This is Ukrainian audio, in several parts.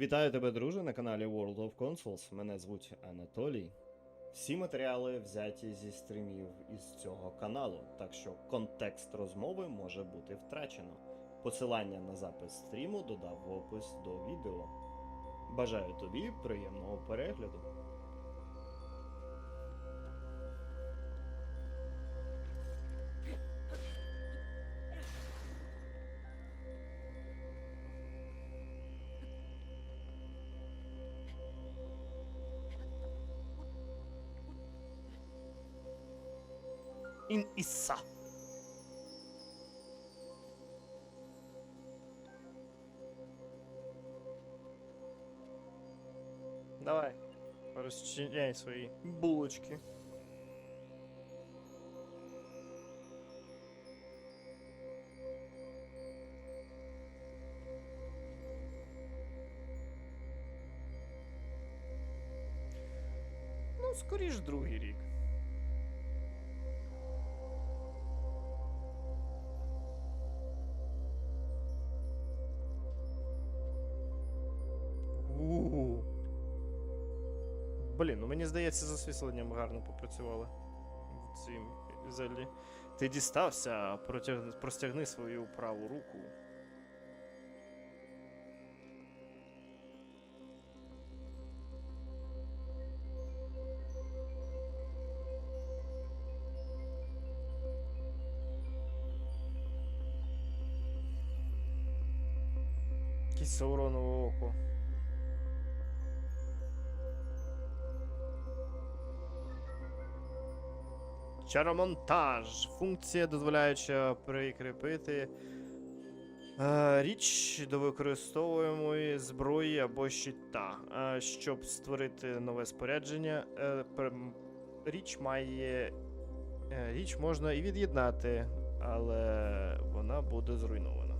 Вітаю тебе, друже, на каналі World of Consoles. Мене звуть Анатолій. Всі матеріали взяті зі стрімів із цього каналу, так що контекст розмови може бути втрачено. Посилання на запис стріму додав в опис до відео. Бажаю тобі приємного перегляду. Ін Іса. Давай, розчиняй свої булочки. Ну, скоріш другий рік. Здається, з освітленням гарно попрацювали в цім зелі. Ти дістався, протяг... простягни свою праву руку. Якесь Сауронове око. Чаромонтаж. Функція, дозволяюча прикріпити е, річ до використовуємої зброї або щита. Е, щоб створити нове спорядження, е, річ має. е, Річ можна і від'єднати, але вона буде зруйнована.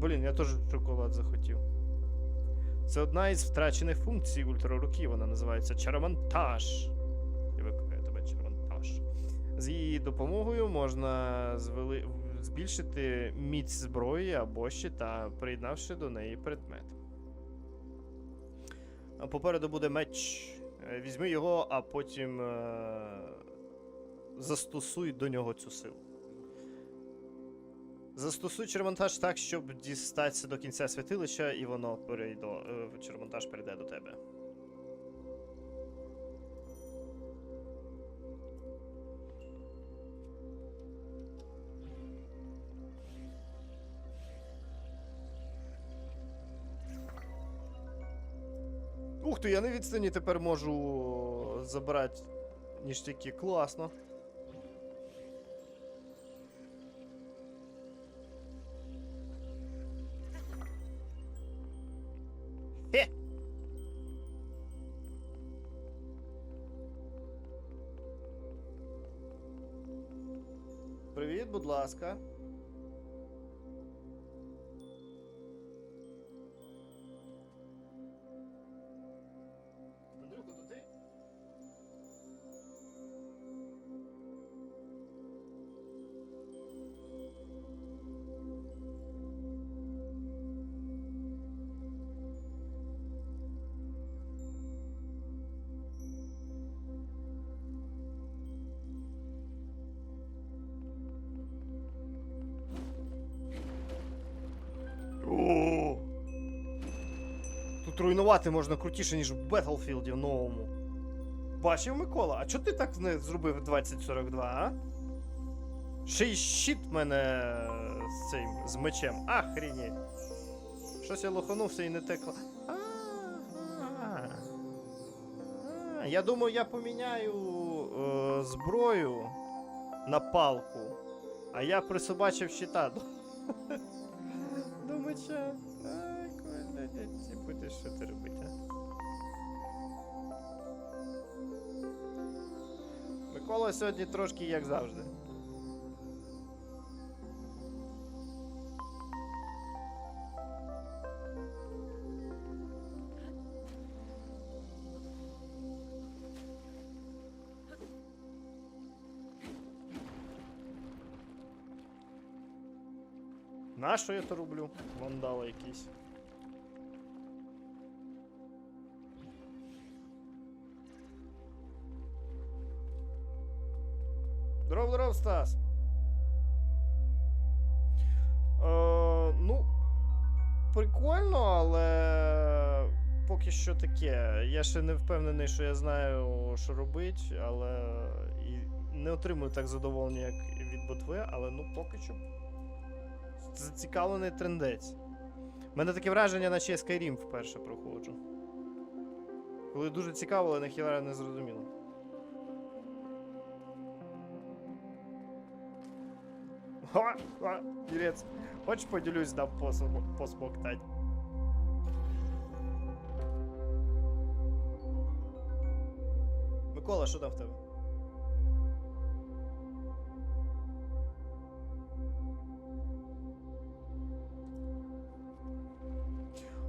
Блін, я теж шоколад захотів. Це одна із втрачених функцій ультраруки, вона називається чаромонтаж. Я викликаю тебе чаромонтаж. З її допомогою можна звели... збільшити міць зброї або щита, приєднавши до неї предмет. Попереду буде меч. Е, Візьми його, а потім е... застосуй до нього цю силу. Застосуй чермонтаж так, щоб дістатися до кінця святилища, і воно перейде, чермонтаж перейде до тебе. Ух ти, я на відстані тепер можу забирати ніштяки. Класно. Ласка. Тут руйнувати можна крутіше, ніж в Battlefield новому. Бачив Микола, а чого ти так не зробив 2042, а? Ще й щит мене з цим з мечем. Ахрінеть. Щось я лоханувся і не текло. А, а, а. Я думаю, я поміняю е, зброю на палку, а я присобачив щита до меча. Будеш що ти робити, а? Микола сьогодні трошки як завжди. Нащо я то роблю? Вандали якісь. Здоров, здоров, Стас. Е, ну, прикольно, але поки що таке. Я ще не впевнений, що я знаю, що робити, але і не отримую так задоволення, як від ботви, але ну поки що. Зацікавлений трендець. У мене таке враження, наче я Skyrim вперше проходжу. Коли дуже цікаво, але ніхіра не зрозуміло. Ділець. Хочеш поділюсь, дам посмок- посмоктать. Микола, що там в тебе?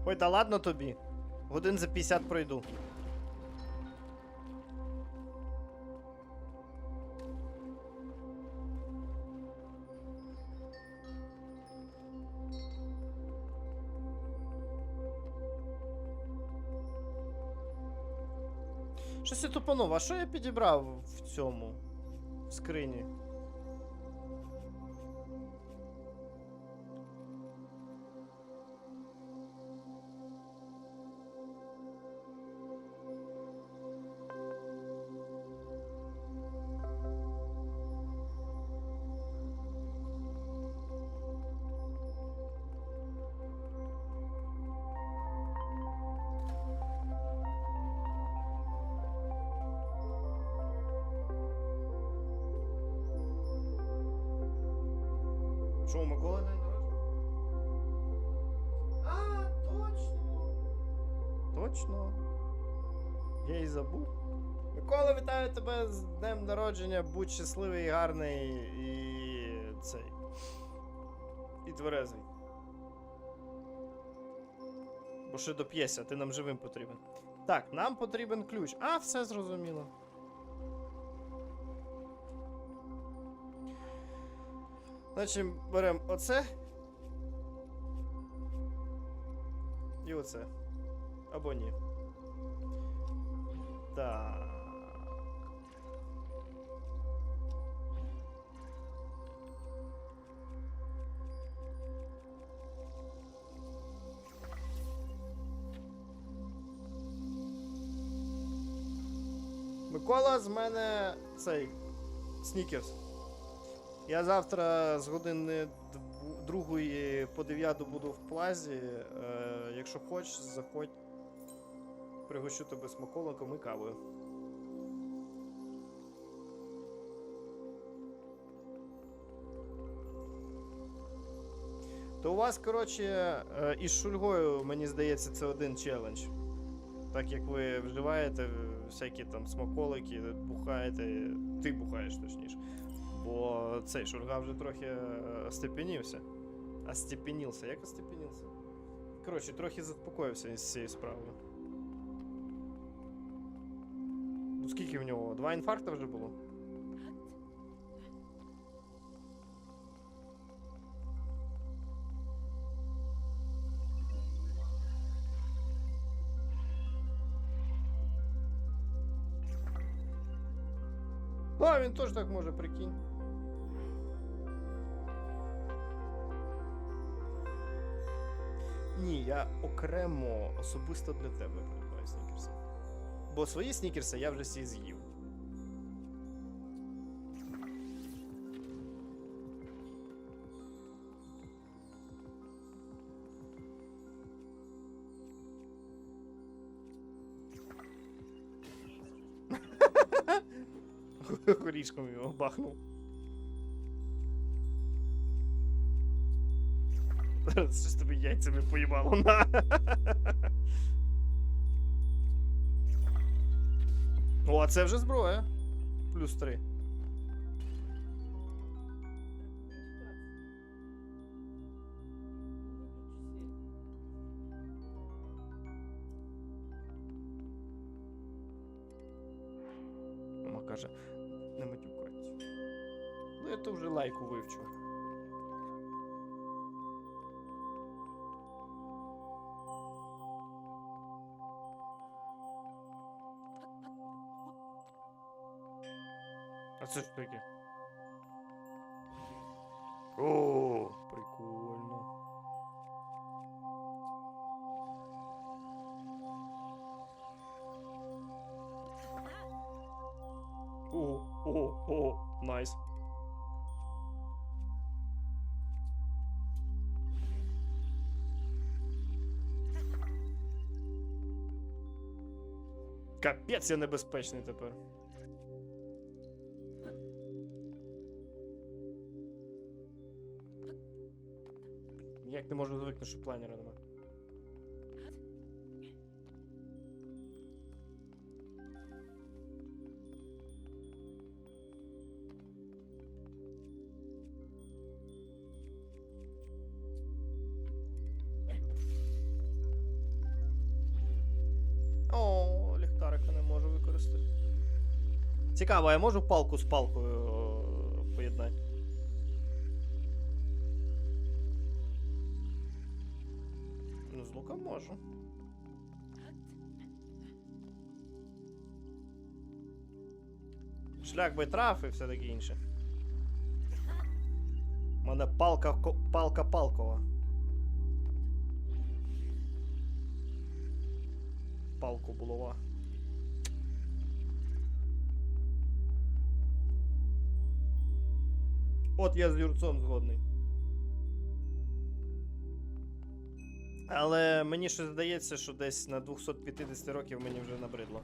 Ой, та ладно тобі. Годин за 50 пройду. Щось я тупанув, а що я підібрав в цьому? В скрині? Що, у Миколи день народження? А, точно! Точно. Я і забув. Микола, вітаю тебе з днем народження. Будь щасливий, і гарний і цей. І тверезий. Бо ще доп'єся, ти нам живим потрібен. Так, нам потрібен ключ. А, все зрозуміло. Значить, беремо оце. І оце. Або ні. Так. Микола з мене цей снікерс. Я завтра з години другої по 9 буду в плазі. Е, якщо хочеш, заходь. Пригощу тебе смаколиком і кавою. То у вас, коротше, е, із шульгою, мені здається, це один челендж. Так як ви вживаєте всякі там смаколики, бухаєте. Ти бухаєш точніше. Бо цей шурга вже трохи е, остепенівся. Остепенівся. Як остепенівся? Коротше, трохи заспокоївся із цією справою. Ну скільки в нього? Два інфаркта вже було? А, він теж так може, прикинь. Ні, я окремо особисто для тебе придбаю снікерси. Бо свої снікерси я вже всі з'їв. Горішком його бахнув. Щось тобі яйцями поїбало на. О, а це вже зброя. Плюс три. Мама каже, не матюкать. Ну я то вже лайку вивчу. А це що таке? О, прикольно. О, о, о, найс. Капець я небезпечний тепер. Ніяк не можу звикнути, що планера нема. О, ліхтарика. Цікаво, я можу палку з палкою Би трав і все таке інше. У мене палка палка палкова. Палку булава. От я з Юрцом згодний. Але мені ще здається, що десь на 250 років мені вже набридло.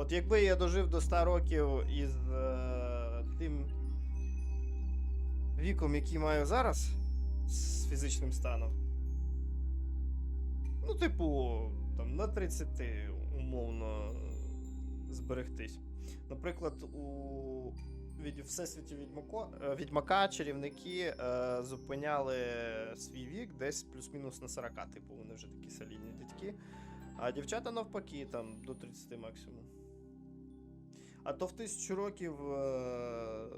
От якби я дожив до 100 років із е, тим віком, який маю зараз, з фізичним станом. Ну, типу, там на 30 умовно зберегтись. Наприклад, у Всесвіті Відьмако, е, Відьмака чарівники е, зупиняли свій вік десь плюс-мінус на 40, типу, вони вже такі солідні дядьки. А дівчата навпаки, там до 30 максимум. А то в тисячу років е,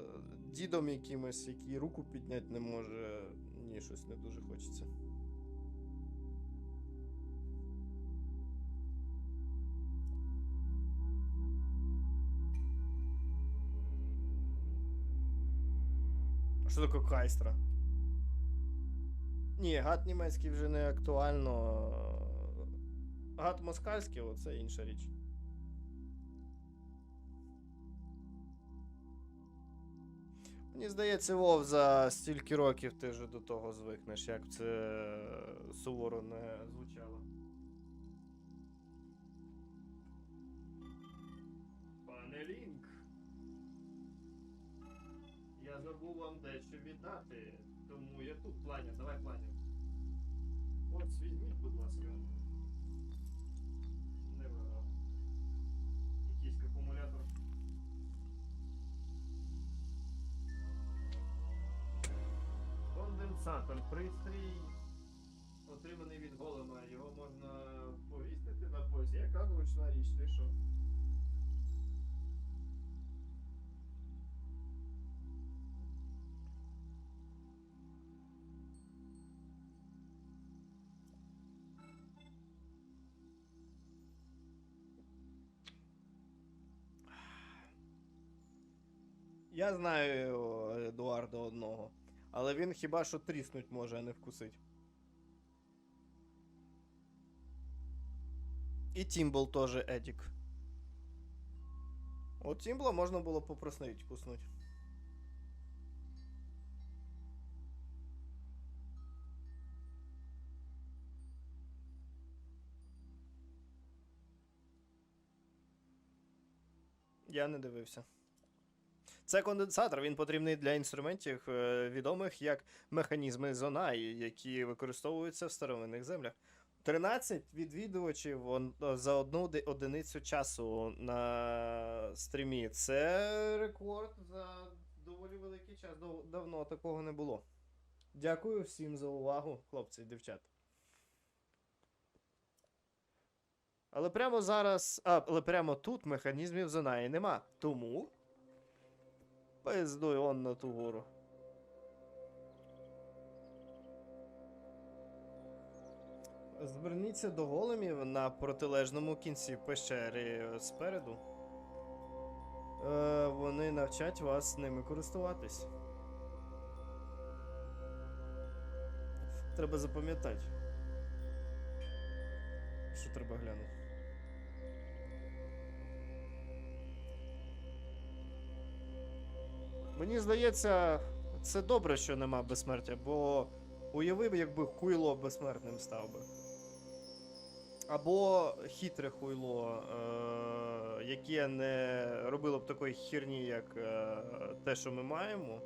дідом якимось, який руку підняти не може, ні, щось не дуже хочеться. Що таке кайстра? Ні, гад німецький вже не актуально. Гад москальський, оце інша річ. Мені здається, Вов, за стільки років ти вже до того звикнеш, як це суворо не звучало. Пане Лінк. Я забув вам дещо віддати, тому я тут планя, давай планя. Ось візьміть, будь ласка. Конденсатор, пристрій, отриманий від голема. Його можна повісити на поясі. Яка зручна річ, ти що? Я знаю Едуарда одного, але він хіба що тріснуть може, а не вкусить. І Тімбл теж Едік. От Тімбла можна було попроснить куснуть. Я не дивився. Це конденсатор, він потрібний для інструментів, е, відомих як механізми Зонай, які використовуються в старовинних землях. 13 відвідувачів за одну одиницю часу на стрімі. Це рекорд за доволі великий час. Давно такого не було. Дякую всім за увагу, хлопці і дівчата. Але прямо зараз. А, але прямо тут механізмів Зонаї нема. Тому. Пиздуй он на ту гору. Зверніться до големів на протилежному кінці пещери е, спереду. Е, вони навчать вас ними користуватись. Треба запам'ятати. Що треба глянути. Мені здається, це добре, що нема безсмертя, бо уявив, якби хуйло безсмертним став би. Або хитре хуйло, е- яке не робило б такої херні, як е- те, що ми маємо.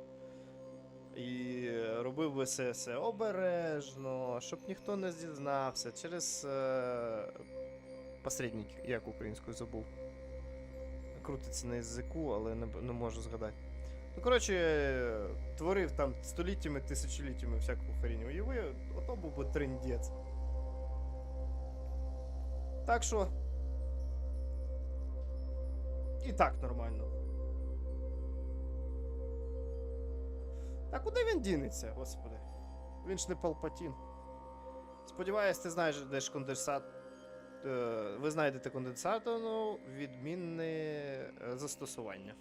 І робив би все, все обережно, щоб ніхто не зізнався через е- посередник, як українською забув. Крутиться на язику, але не, не можу згадати. Ну, коротше, творив там століттями, тисячоліттями всяку хрінь уяви, ото був би трендець. Так що. І так нормально. А куди він дінеться, господи? Він ж не Палпатін. Сподіваюсь, ти знаєш, де ж конденсат. Е, ви знайдете конденсатор, ну, відмінне е, застосування.